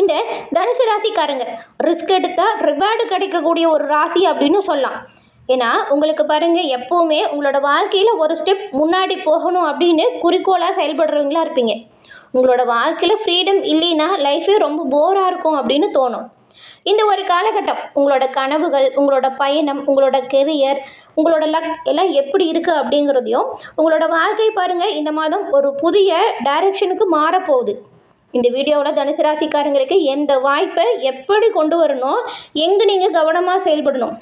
இந்த தனுசு ராசிக்காரங்க ரிஸ்க் எடுத்தால் ரிவார்டு கிடைக்கக்கூடிய ஒரு ராசி அப்படின்னு சொல்லலாம். ஏன்னா உங்களுக்கு பாருங்கள் எப்போவுமே உங்களோட வாழ்க்கையில் ஒரு ஸ்டெப் முன்னாடி போகணும் அப்படின்னு குறிக்கோளாக செயல்படுறவங்களா இருப்பீங்க. உங்களோட வாழ்க்கையில் ஃப்ரீடம் இல்லைன்னா லைஃபே ரொம்ப போராக இருக்கும் அப்படின்னு தோணும். இந்த ஒரு காலகட்டம் உங்களோட கனவுகள் உங்களோட பயணம் உங்களோட கெரியர் உங்களோட லக் எல்லாம் எப்படி இருக்குது அப்படிங்கிறதையும் உங்களோட வாழ்க்கை பாருங்கள் இந்த மாதம் ஒரு புதிய டைரக்ஷனுக்கு மாறப்போகுது. இந்த வீடியோவில் தனுசு ராசிக்காரங்களுக்கு எந்த வாய்ப்பை எப்படி கொண்டு வரணும் எங்கே நீங்கள் கவனமாக செயல்படணும்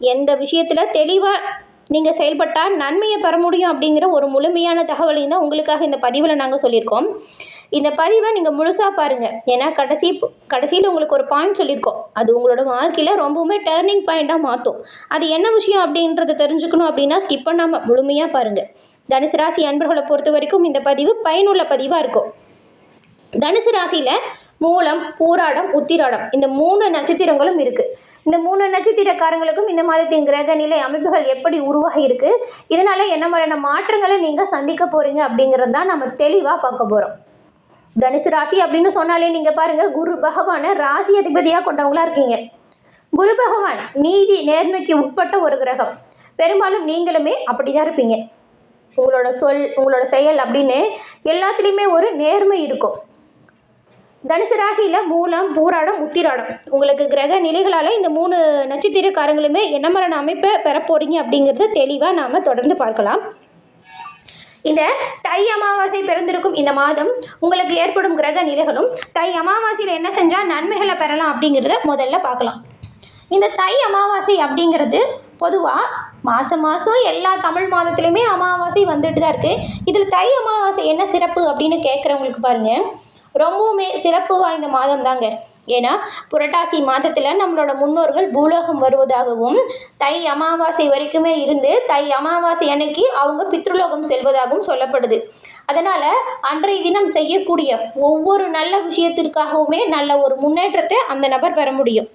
எந்த விஷயத்தில் தெளிவாக நீங்கள் செயல்பட்டால் நன்மையை பெற முடியும் அப்படிங்கிற ஒரு முழுமையான தகவலையும் தான் உங்களுக்காக இந்த பதிவில் நாங்கள் சொல்லியிருக்கோம். இந்த பதிவை நீங்கள் முழுசாக பாருங்கள் ஏன்னா கடைசி கடைசியில் உங்களுக்கு ஒரு பாயிண்ட் சொல்லியிருக்கோம். அது உங்களோட வாழ்க்கையில் ரொம்பவுமே டேர்னிங் பாயிண்ட்டாக மாற்றும். அது என்ன விஷயம் அப்படின்றத தெரிஞ்சுக்கணும் அப்படின்னா ஸ்கிப் பண்ணாமல் முழுமையாக பாருங்கள் தனுசு ராசி அன்பர்களை பொறுத்த வரைக்கும் இந்த பதிவு பயனுள்ள பதிவாக இருக்கும். தனுசு ராசியில் மூலம் பூராடம் உத்திராடம் இந்த மூணு நட்சத்திரங்களும் இருக்குது இந்த மூணு நட்சத்திரக்காரங்களுக்கும் இந்த மாதத்தின் கிரக நிலை அமைப்புகள் எப்படி உருவாகி இருக்கு இதனால என்ன மாதிரியான மாற்றங்களை நீங்கள் சந்திக்க போறீங்க அப்படிங்கிறது தான் நம்ம தெளிவாக பார்க்க போகிறோம் தனுசு ராசி அப்படின்னு சொன்னாலே நீங்கள் பாருங்கள் குரு பகவானை ராசி அதிபதியாக கொண்டவங்களா இருக்கீங்க. குரு பகவான் நீதி நேர்மைக்கு உட்பட்ட ஒரு கிரகம். பெரும்பாலும் நீங்களுமே அப்படி தான் இருப்பீங்க. உங்களோட சொல் உங்களோட செயல் அப்படின்னு எல்லாத்துலேயுமே ஒரு நேர்மை இருக்கும். தனுசு ராசியில் மூலம் பூராடம் உத்திராடம். உங்களுக்கு கிரக நிலைகளால் இந்த மூணு நட்சத்திரக்காரங்களுமே என்ன மாதிரியான அமைப்பை பெற போகிறீங்க அப்படிங்கிறத தெளிவாக நாம் தொடர்ந்து பார்க்கலாம். இந்த தை அமாவாசை பிறந்திருக்கும் இந்த மாதம் உங்களுக்கு ஏற்படும் கிரக நிலைகளும் தை அமாவாசையில் என்ன செஞ்சால் நன்மைகளை பெறலாம் அப்படிங்கிறத முதல்ல பார்க்கலாம். இந்த தை அமாவாசை அப்படிங்கிறது பொதுவாக மாதம் மாதம் எல்லா தமிழ் மாதத்துலேயுமே அமாவாசை வந்துட்டு தான் இருக்குது இதில் தை அமாவாசை என்ன சிறப்பு அப்படின்னு கேட்குறவங்களுக்கு பாருங்கள் ரொம்பவுமே சிறப்பு வாய்ந்த மாதம் தாங்க ஏன்னா புரட்டாசி மாதத்தில் நம்மளோட முன்னோர்கள் பூலோகம் வருவதாகவும் தை அமாவாசை வரைக்குமே இருந்து தை அமாவாசை அன்னைக்கு அவங்க பித்ருலோகம் செல்வதாகவும் சொல்லப்படுது. அதனால் அன்றைய தினம் செய்யக்கூடிய ஒவ்வொரு நல்ல விஷயத்திற்காகவுமே நல்ல ஒரு முன்னேற்றத்தை அந்த நபர் பெற முடியும்.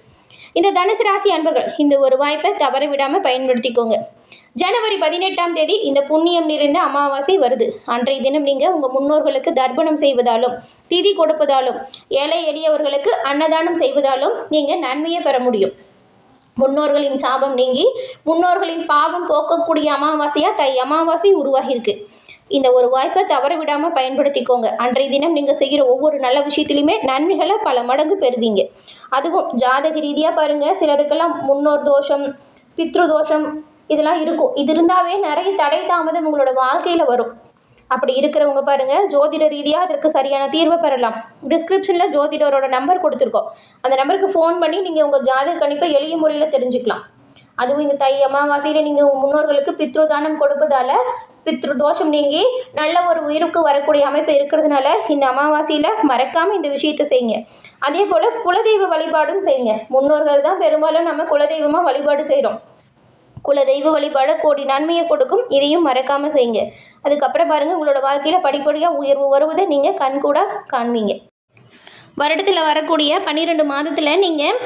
இந்த தனுசு ராசி அன்பர்கள் இந்த ஒரு வாய்ப்பை தவற விடாமல் பயன்படுத்திக்கோங்க. ஜனவரி பதினெட்டாம் தேதி இந்த புண்ணியம் நிறைந்த அமாவாசை வருது. அன்றைய தினம் நீங்கள் உங்கள் முன்னோர்களுக்கு தர்ப்பணம் செய்வதாலும் திதி கொடுப்பதாலும் ஏழை எளியவர்களுக்கு அன்னதானம் செய்வதாலும் நீங்கள் நன்மையை பெற முடியும். முன்னோர்களின் சாபம் நீங்கி முன்னோர்களின் பாவம் போக்கக்கூடிய அமாவாசையாக தை அமாவாசை உருவாகியிருக்கு. இந்த ஒரு வாய்ப்பை தவற விடாமல் பயன்படுத்திக்கோங்க. அன்றைய தினம் நீங்கள் செய்கிற ஒவ்வொரு நல்ல விஷயத்துலையுமே நன்மைகளை பல மடங்கு பெறுவீங்க. அதுவும் ஜாதக ரீதியாக பாருங்கள் சிலருக்கெல்லாம் முன்னோர் தோஷம் பித்ரு தோஷம் இதெல்லாம் இருக்கும். இது இருந்தாவே நிறைய தடை தாமதம் உங்களோட வாழ்க்கையில் வரும். அப்படி இருக்கிறவங்க பாருங்கள் ஜோதிட ரீதியாக அதற்கு சரியான தீர்வை பெறலாம். டிஸ்கிரிப்ஷனில் ஜோதிடரோட நம்பர் கொடுத்துருக்கோம். அந்த நம்பருக்கு ஃபோன் பண்ணி நீங்கள் உங்கள் ஜாதக கணிப்பை எளிய முறையில் தெரிஞ்சுக்கலாம். அதுவும் இந்த தை அமாவாசையில் நீங்கள் உங்கள் முன்னோர்களுக்கு பித்ரு தானம் கொடுப்பதால பித்ரு தோஷம் நீங்கி நல்ல ஒரு உயிருக்கு வரக்கூடிய அமைப்பு இருக்கிறதுனால இந்த அமாவாசையில் மறக்காமல் இந்த விஷயத்தை செய்யுங்க. அதே போல் குலதெய்வ வழிபாடும் செய்யுங்க. முன்னோர்கள் தான் பெரும்பாலும் நம்ம குலதெய்வமாக வழிபாடு செய்கிறோம் குலதெய்வ வழிபாடு கோடி நன்மையை கொடுக்கும். இதையும் மறக்காமல் செய்யுங்க. அதுக்கப்புறம் பாருங்கள் உங்களோட வாழ்க்கையில் படிப்படியாக உயர்வு வருவதை நீங்கள் கண்கூட காண்பீங்க. வருடத்தில் வரக்கூடிய பன்னிரெண்டு மாதத்தில் நீங்கள்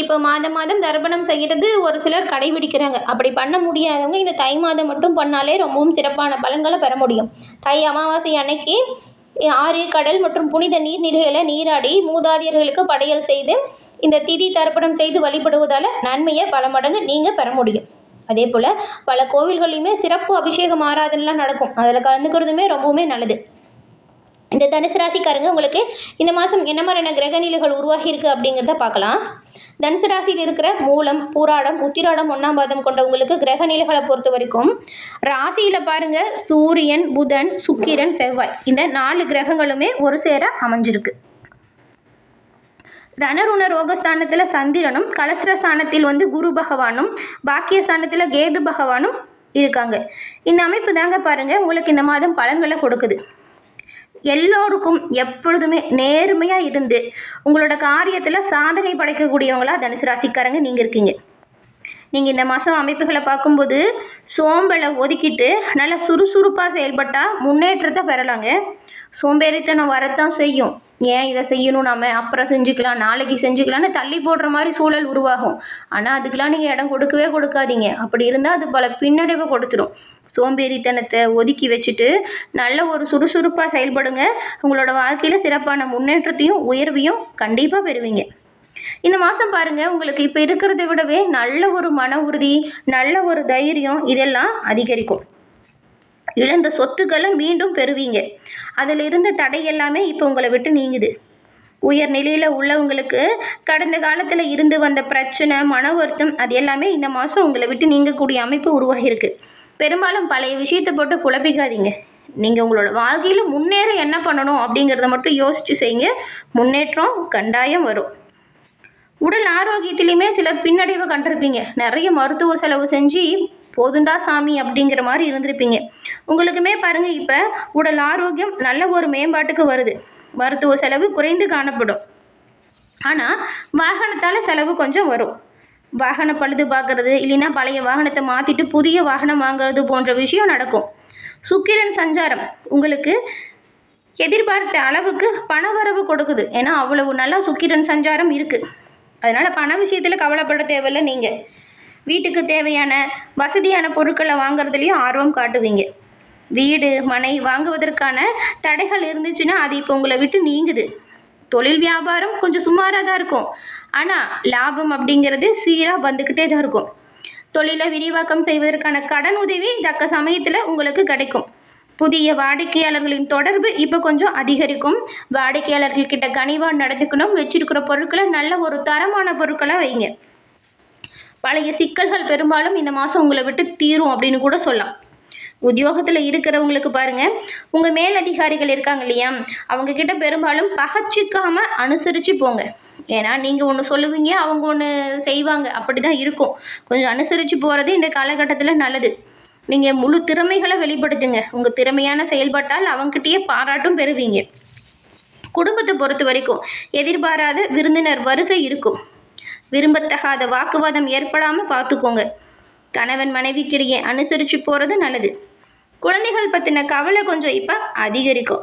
இப்போ மாதம் மாதம் தர்ப்பணம் செய்கிறது ஒரு சிலர் கடைபிடிக்கிறாங்க. அப்படி பண்ண முடியாதவங்க இந்த தை மாதம் மட்டும் பண்ணாலே ரொம்பவும் சிறப்பான பலன்களை பெற முடியும். தை அமாவாசை அன்னைக்கு ஆறு கடல் மற்றும் புனித நீர்நிலைகளை நீராடி மூதாதையர்களுக்கு படையல் செய்து இந்த திதி தர்ப்பணம் செய்து வழிபடுவதால் நன்மையை பல மடங்கு நீங்கள் பெற முடியும். அதே போல் பல கோவில்கள்லையுமே சிறப்பு அபிஷேகம் ஆராதனைலாம் நடக்கும். அதில் கலந்துக்கிறதுமே ரொம்பவுமே நல்லது. இந்த தனுசு ராசிக்காரங்க உங்களுக்கு இந்த மாதம் என்ன மாதிரியான கிரக நிலைகள் உருவாகி அப்படிங்கிறத பார்க்கலாம். தனுசு ராசியில் இருக்கிற மூலம் பூராடம் உத்திராடம் ஒன்றாம் பாதம் கொண்டவங்களுக்கு கிரக நிலைகளை பொறுத்த வரைக்கும் ராசியில் பாருங்கள் சூரியன் புதன் சுக்கிரன் செவ்வாய். இந்த நாலு கிரகங்களுமே ஒரு சேர அமைஞ்சிருக்கு. ரணருண ரோகஸ்தானத்தில் சந்திரனும் கலசரஸ்தானத்தில் வந்து குரு பகவானும் பாக்கியஸ்தானத்தில் கேது பகவானும் இருக்காங்க. இந்த அமைப்பு தாங்க பாருங்கள் உங்களுக்கு இந்த மாதம் பலன்களை கொடுக்குது. எல்லோருக்கும் எப்பொழுதுமே நேர்மையாக இருந்து உங்களோட காரியத்தில் சாதனை படைக்கக்கூடியவங்களா தனுசு ராசிக்காரங்க நீங்கள் இருக்கீங்க. நீங்கள் இந்த மாதம் அமைப்புகளை பார்க்கும்போது சோம்பலை ஒதுக்கிட்டு நல்லா சுறுசுறுப்பாக செயல்பட்டால் முன்னேற்றத்தை பெறலாங்க. சோம்பேறித்தனம் வரத்தான் செய்யும். ஏன் இதை செய்யணும் நாம்? அப்புறம் செஞ்சுக்கலாம் நாளைக்கு செஞ்சுக்கலாம்னு தள்ளி போடுற மாதிரி சூழல் உருவாகும். ஆனால் அதுக்கெலாம் நீங்கள் இடம் கொடுக்கவே கொடுக்காதீங்க. அப்படி இருந்தால் அது பல பின்னடைவை கொடுத்துடும். சோம்பேறித்தனத்தை ஒதுக்கி வச்சுட்டு நல்ல ஒரு சுறுசுறுப்பாக செயல்படுங்க. உங்களோட வாழ்க்கையில் சிறப்பான முன்னேற்றத்தையும் உயர்வையும் கண்டிப்பாக பெறுவீங்க. இந்த மாதம் பாருங்கள் உங்களுக்கு இப்போ இருக்கிறத விடவே நல்ல ஒரு மன உறுதி நல்ல ஒரு தைரியம் இதெல்லாம் அதிகரிக்கும். இழந்த சொத்துக்களை மீண்டும் பெறுவீங்க. அதில் இருந்த தடை எல்லாமே இப்போ உங்களை விட்டு நீங்குது. உயர் நிலையில் உள்ளவங்களுக்கு கடந்த காலத்தில் இருந்து வந்த பிரச்சனை மன வருத்தம் அது எல்லாமே இந்த மாதம் உங்களை விட்டு நீங்கக்கூடிய அமைப்பு உருவாகியிருக்கு. பெரும்பாலும் பழைய விஷயத்தை போட்டு குழப்பிக்காதீங்க. நீங்கள் உங்களோட வாழ்க்கையில் முன்னேற என்ன பண்ணணும் அப்படிங்கிறத மட்டும் யோசித்து செய்யுங்க. முன்னேற்றம் கண்டாயம் வரும். உடல் ஆரோக்கியத்திலையுமே சிலர் பின்னடைவை கண்டிருப்பீங்க. நிறைய மருத்துவ செலவு செஞ்சு போதுண்டா சாமி அப்படிங்கிற மாதிரி இருந்திருப்பீங்க. உங்களுக்குமே பாருங்கள் இப்போ உடல் ஆரோக்கியம் நல்ல ஒரு மேம்பாட்டுக்கு வருது. மருத்துவ செலவு குறைந்து காணப்படும். ஆனால் வாகனத்தால் செலவு கொஞ்சம் வரும். வாகன பழுது பார்க்கறது இல்லைன்னா பழைய வாகனத்தை மாற்றிட்டு புதிய வாகனம் வாங்குறது போன்ற விஷயம் நடக்கும். சுக்கிரன் சஞ்சாரம் உங்களுக்கு எதிர்பார்த்த அளவுக்கு பணவரவு கொடுக்குது. ஏன்னா அவ்வளவு நல்லா சுக்கிரன் சஞ்சாரம் இருக்குது அதனால் பண விஷயத்தில் கவலைப்பட தேவையில்லை. நீங்கள் வீட்டுக்கு தேவையான வசதியான பொருட்களை வாங்குறதுலேயும் ஆர்வம் காட்டுவீங்க. வீடு மனை வாங்குவதற்கான தடைகள் இருந்துச்சுன்னா அது இப்போ உங்களை விட்டு நீங்குது. தொழில் வியாபாரம் கொஞ்சம் சுமாராக தான் இருக்கும். ஆனால் லாபம் அப்படிங்கிறது சீராக வந்துக்கிட்டே தான் இருக்கும். தொழிலை விரிவாக்கம் செய்வதற்கான கடன் உதவி தக்க சமயத்தில் உங்களுக்கு கிடைக்கும். புதிய வாடிக்கையாளர்களின் தொடர்பு இப்போ கொஞ்சம் அதிகரிக்கும். வாடிக்கையாளர்கள் கிட்ட கனிவாக நடந்துக்கணும் வச்சிருக்கிற பொருட்களை நல்ல ஒரு தரமான பொருட்களை வைங்க. பழைய சிக்கல்கள் பெரும்பாலும் இந்த மாதம் உங்களை விட்டு தீரும் அப்படின்னு கூட சொல்லலாம். உத்தியோகத்தில் இருக்கிறவங்களுக்கு பாருங்கள் உங்கள் மேலதிகாரிகள் இருக்காங்க இல்லையா அவங்கக்கிட்ட பெரும்பாலும் பகச்சிக்காமல் அனுசரித்து போங்க. ஏன்னா நீங்கள் ஒன்று சொல்லுவீங்க அவங்க ஒன்று செய்வாங்க. அப்படி தான் இருக்கும். கொஞ்சம் அனுசரித்து போகிறது இந்த காலகட்டத்தில் நல்லது. நீங்கள் முழு திறமைகளை வெளிப்படுத்துங்க. உங்கள் திறமையான செயல்பட்டால் அவங்ககிட்டயே பாராட்டும் பெறுவீங்க. குடும்பத்தை பொறுத்த வரைக்கும் எதிர்பாராத விருந்தினர் வருகை இருக்கும். விரும்பத்தகாத வாக்குவாதம் ஏற்படாமல் பார்த்துக்கோங்க. கணவன் மனைவிக்கிடையே அனுசரித்து போகிறது நல்லது. குழந்தைகள் பற்றின கவலை கொஞ்சம் இப்போ அதிகரிக்கும்.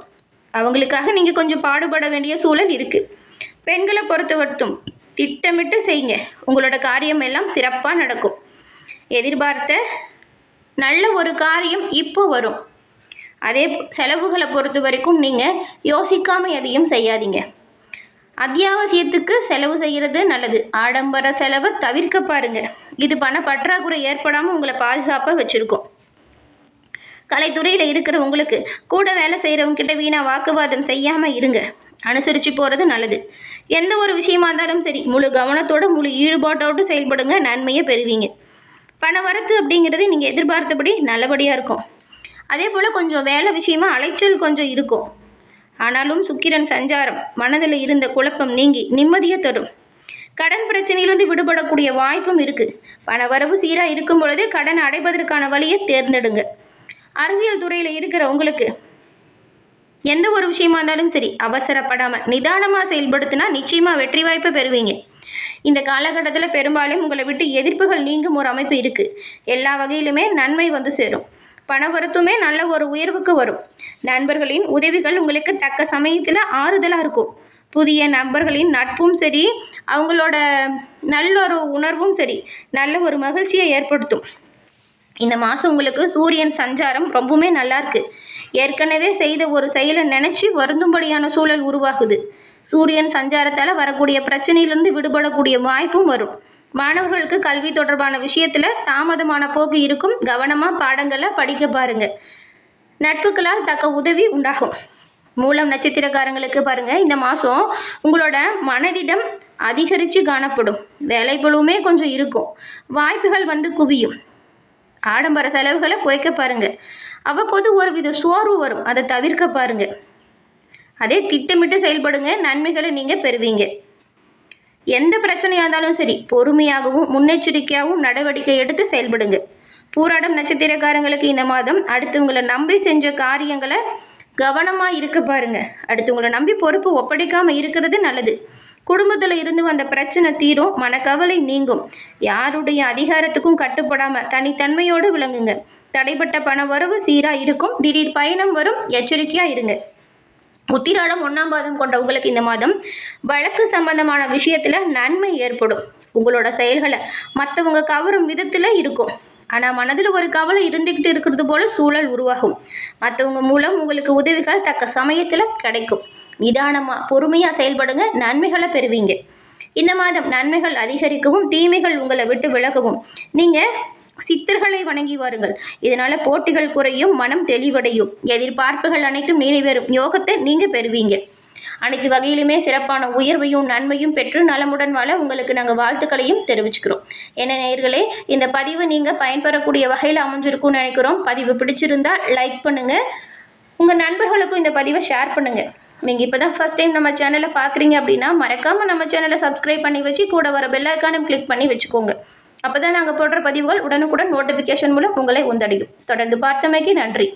அவங்களுக்காக நீங்கள் கொஞ்சம் பாடுபட வேண்டிய சூழல் இருக்குது பெண்களை பொறுத்த திட்டமிட்டு செய்யுங்க. உங்களோட காரியம் எல்லாம் சிறப்பாக நடக்கும். எதிர்பார்த்த நல்ல ஒரு காரியம் இப்போ வரும். அதே செலவுகளை பொறுத்த வரைக்கும் நீங்கள் யோசிக்காமல் எதையும் செய்யாதீங்க. அத்தியாவசியத்துக்கு செலவு செய்கிறது நல்லது. ஆடம்பர செலவை தவிர்க்க பாருங்க. இது பண பற்றாக்குறை ஏற்படாமல் உங்களை பாதுகாப்பாக வச்சுருக்கோம். கலைத்துறையில் இருக்கிறவங்களுக்கு கூட வேலை செய்கிறவங்க வீணாக வாக்குவாதம் செய்யாமல் இருங்க. அனுசரித்து போகிறது நல்லது. எந்த ஒரு விஷயமா இருந்தாலும் சரி முழு கவனத்தோடு முழு ஈடுபாட்டோடு செயல்படுங்க. நன்மையை பெறுவீங்க. பண வரத்து அப்படிங்கிறது நீங்கள் எதிர்பார்த்தபடி நல்லபடியாக இருக்கும். அதே போல் கொஞ்சம் வேலை விஷயமா அலைச்சல் கொஞ்சம் இருக்கும். ஆனாலும் சுக்கிரன் சஞ்சாரம் மனதில் இருந்த குழப்பம் நீங்கி நிம்மதியை தரும். கடன் பிரச்சனையிலிருந்து விடுபடக்கூடிய வாய்ப்பும் இருக்குது பண வரவு சீராக இருக்கும் பொழுது கடன் அடைப்பதற்கான வழியை தேர்ந்தெடுங்க. அரசியல் துறையில் இருக்கிற உங்களுக்கு எந்த ஒரு விஷயமா இருந்தாலும் சரி அவசரப்படாமல் நிதானமாக செயல்படுத்தினா நிச்சயமாக வெற்றி வாய்ப்பை பெறுவீங்க. இந்த காலகட்டத்தில் பெரும்பாலும் உங்களை விட்டு எதிர்ப்புகள் நீங்கும் ஒரு அமைப்பு இருக்குது எல்லா வகையிலுமே நன்மை வந்து சேரும். பணவரத்துமே நல்ல ஒரு உயர்வுக்கு வரும். நண்பர்களின் உதவிகள் உங்களுக்கு தக்க சமயத்தில் ஆறுதலாக இருக்கும். புதிய நண்பர்களின் நட்பும் சரி அவங்களோட நல்ல ஒரு உணர்வும் சரி நல்ல ஒரு மகிழ்ச்சியை ஏற்படுத்தும். இந்த மாதம் உங்களுக்கு சூரியன் சஞ்சாரம் ரொம்பவுமே நல்லா இருக்கு. ஏற்கனவே செய்த ஒரு செயலை நினச்சி வருந்தும்படியான சூழல் உருவாகுது. சூரியன் சஞ்சாரத்தால் வரக்கூடிய பிரச்சனையிலிருந்து விடுபடக்கூடிய வாய்ப்பும் வரும். மாணவர்களுக்கு கல்வி தொடர்பான விஷயத்தில் தாமதமான போக்கு இருக்கும். கவனமாக பாடங்களை படிக்க பாருங்கள் நட்புகளால் தக்க உதவி உண்டாகும். மூலம் நட்சத்திரக்காரங்களுக்கு பாருங்கள் இந்த மாதம் உங்களோட மனதிடம் அதிகரித்து காணப்படும். வேலைப்பளுவுமே கொஞ்சம் இருக்கும். வாய்ப்புகள் வந்து குவியும். ஆடம்பர செலவுகளை குறைக்க பாருங்க. அவ்வப்போது ஒரு வித சோர்வு வரும். அதை தவிர்க்க பாருங்க. அதே திட்டமிட்டு செயல்படுங்க. நன்மைகளை நீங்கள் பெறுவீங்க. எந்த பிரச்சனையாக இருந்தாலும் சரி பொறுமையாகவும் முன்னெச்சரிக்கையாகவும் நடவடிக்கை எடுத்து செயல்படுங்க. பூராடம் நட்சத்திரக்காரங்களுக்கு இந்த மாதம் அடுத்தவங்களை நம்பி செஞ்ச காரியங்களை கவனமாக இருக்க பாருங்க. அடுத்தவங்களை நம்பி பொறுப்பு ஒப்படைக்காமல் இருக்கிறது நல்லது. குடும்பத்தில் இருந்து வந்த பிரச்சனை தீரும் மனக்கவலை நீங்கும். யாருடைய அதிகாரத்துக்கும் கட்டுப்படாமல் தனித்தன்மையோடு விளங்குங்க. தடைப்பட்ட பண வரவு சீராக இருக்கும். திடீர் பயணம் வரும். எச்சரிக்கையாக இருங்க. உத்திராடம் ஒன்றாம் பாதம் கொண்ட உங்களுக்கு இந்த மாதம் வழக்கு சம்பந்தமான விஷயத்தில் நன்மை ஏற்படும். உங்களோட செயல்களை மற்றவங்க கவரும் விதத்தில் இருக்கும். ஆனால் மனதில் ஒரு கவலை இருந்துக்கிட்டு இருக்கிறது போல சூழல் உருவாகும். மற்றவங்க மூலம் உங்களுக்கு உதவிகள் தக்க சமயத்தில் கிடைக்கும். நிதானமாக பொறுமையாக செயல்படுங்க நன்மைகளை பெறுவீங்க. இந்த மாதம் நன்மைகள் அதிகரிக்கவும் தீமைகள் உங்களை விட்டு விலகவும். நீங்கள் சித்தர்களை வணங்கி வாருங்கள். இதனால போட்டிகள் குறையும் மனம் தெளிவடையும். எதிர்பார்ப்புகள் அனைத்தும் நிறைவேறும். யோகத்தை நீங்கள் பெறுவீங்க. அனைத்து வகையிலுமே சிறப்பான உயர்வையும் நன்மையும் பெற்று நலமுடன் வாழ உங்களுக்கு நாங்கள் வாழ்த்துக்களையும் தெரிவிச்சுக்கிறோம். என்ன நேர்களே இந்த பதிவு நீங்கள் பயன்பெறக்கூடிய வகையில் அமைஞ்சிருக்கும்னு நினைக்கிறோம். பதிவு பிடிச்சிருந்தா லைக் பண்ணுங்கள் உங்கள் நண்பர்களுக்கும் இந்த பதிவை ஷேர் பண்ணுங்கள் நீங்கள் இப்போ தான் ஃபஸ்ட் டைம் நம்ம சேனலை பார்க்குறீங்க அப்படின்னா மறக்காமல் நம்ம சேனலை சப்ஸ்கிரைப் பண்ணி வச்சு கூட வர பெல்லைக்கானும் கிளிக் பண்ணி வச்சுக்கோங்க. அப்போ தான் நாங்கள் போடுற பதிவுகள் உடனுக்குடன் நோட்டிஃபிகேஷன் மூலம் உங்களை உந்தடையும். தொடர்ந்து பார்த்தமைக்கு நன்றி.